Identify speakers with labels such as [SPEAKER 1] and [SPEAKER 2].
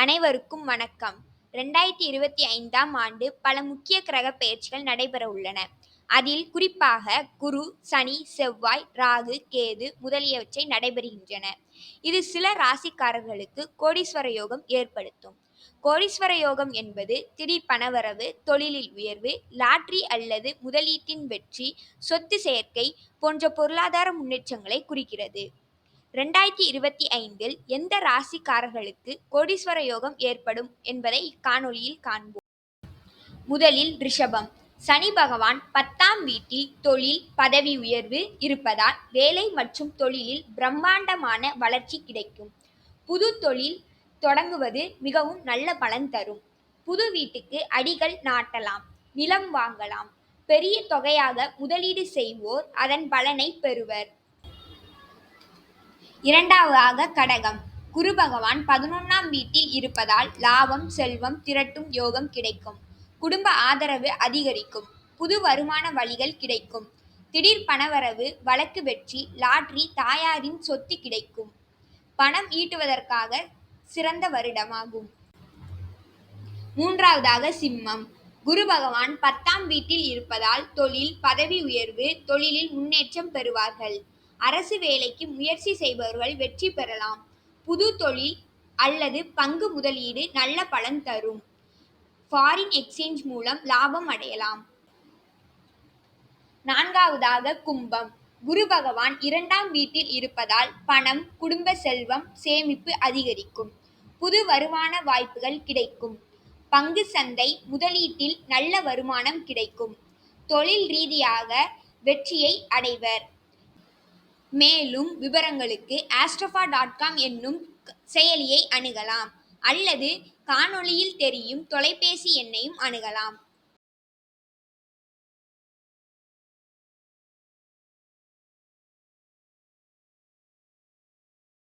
[SPEAKER 1] அனைவருக்கும் வணக்கம். ரெண்டாயிரத்தி இருபத்தி ஐந்தாம் ஆண்டு பல முக்கிய கிரக பெயர்ச்சிகள் நடைபெற உள்ளன. அதில் குறிப்பாக குரு சனி செவ்வாய் ராகு கேது முதலியவற்றை நடைபெறுகின்றன. இது சில ராசிக்காரர்களுக்கு கோடீஸ்வர யோகம் ஏற்படுத்தும். கோடீஸ்வர யோகம் என்பது திடீர் பணவரவு தொழிலில் உயர்வு லாட்ரி அல்லது முதலீட்டின் வெற்றி சொத்து சேர்க்கை போன்ற பொருளாதார முன்னேற்றங்களை குறிக்கிறது. ரெண்டாயிரத்தி இருபத்தி ஐந்தில் எந்த ராசிக்காரர்களுக்கு கோடீஸ்வர யோகம் ஏற்படும் என்பதை இக்காணொலியில் காண்போம். முதலில் ரிஷபம். சனி பகவான் பத்தாம் வீட்டில் தொழில் பதவி உயர்வு இருப்பதால் வேலை மற்றும் தொழிலில் பிரம்மாண்டமான வளர்ச்சி கிடைக்கும். புது தொழில் தொடங்குவது மிகவும் நல்ல பலன் தரும். புது வீட்டுக்கு அடிகள் நாட்டலாம் நிலம் வாங்கலாம். பெரிய தொகையாக முதலீடு செய்வோர் அதன் பலனை பெறுவர். இரண்டாவதாக கடகம். குரு பகவான் பதினொன்னாம் வீட்டில் இருப்பதால் லாபம் செல்வம் திரட்டும் யோகம் கிடைக்கும். குடும்ப ஆதரவு அதிகரிக்கும். புது வருமான வழிகள் கிடைக்கும். திடீர் பணவரவு வழக்கு வெற்றி லாட்ரி தாயாரின் சொத்து கிடைக்கும். பணம் ஈட்டுவதற்காக சிறந்த வருடமாகும். மூன்றாவதாக சிம்மம். குரு பகவான் பத்தாம் வீட்டில் இருப்பதால் தொழில் பதவி உயர்வு தொழிலில் முன்னேற்றம் பெறுவார்கள். அரசு வேலைக்கு முயற்சி செய்பவர்கள் வெற்றி பெறலாம். புது தொழில் அல்லது பங்கு முதலீடு நல்ல பலன் தரும். ஃபாரின் எக்ஸ்சேஞ்ச் மூலம் லாபம் அடையலாம். நான்காவதாக கும்பம். குரு பகவான் இரண்டாம் வீட்டில் இருப்பதால் பணம் குடும்ப செல்வம் சேமிப்பு அதிகரிக்கும். புது வருமான வாய்ப்புகள் கிடைக்கும். பங்கு சந்தை முதலீட்டில் நல்ல வருமானம் கிடைக்கும். தொழில் ரீதியாக வெற்றியை அடைவர். மேலும் விவரங்களுக்கு ஆஸ்ட்ரஃபா டாட் காம் என்னும் செயலியை அணுகலாம். அல்லது காணொளியில் தெரியும் தொலைபேசி எண்ணையும் அணுகலாம்.